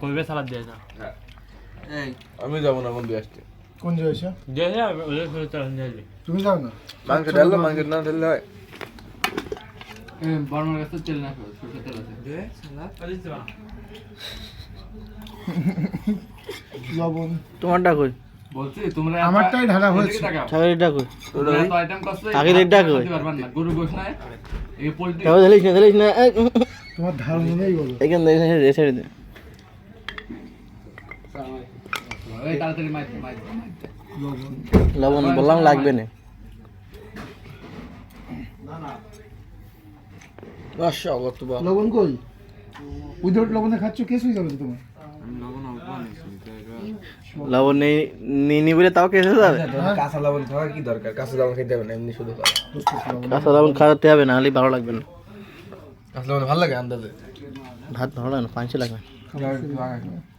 করবে সালাদ দিয়ে যা এই। আমি যাব না বন্ধু আসতে। কোন দিয়ে দে ওদের সাথে চালান দিয়ে তুমি যাও না। মাংস ঢাললো মাংস। না ঢাললে হয়। বর্মার কাছে তেল না খাও সরষে তেল আছে। দে সালা লবণ। তোমারটা কই? বলছি তোমরা আমারটাই ঢালা হয়েছে। আইটেম করছ পারবেন না গরু গোশ নাই। এই পোল্ট্রি তাও ঢালিস না ঢালিস না তোমার ধার মনেই বলো এখান থেকে ছেড়ে দে। এই তাড়াতাড়ি লবণ লবণ বললাম লাগবে না। মাশাআল্লাহ তো লবণ কই? উইদাউট লবণে খাচ্ছ কেস হয়ে যাবে তোমার। লবণ নেই নিয়ে বলে তাও কেসে যাবে কাঁচা লবণ খাওয়ার কি দরকার? কাঁচা লবণ খেতে হবে না এমনি শুধু কাঁচা লবণ খাওয়াতে হবে না হলে ভালো লাগবে না। কাঁচা লবণ ভালো লাগে আন্দাজে? ভাত ভালো লাগে না পাঁচশো লাগবে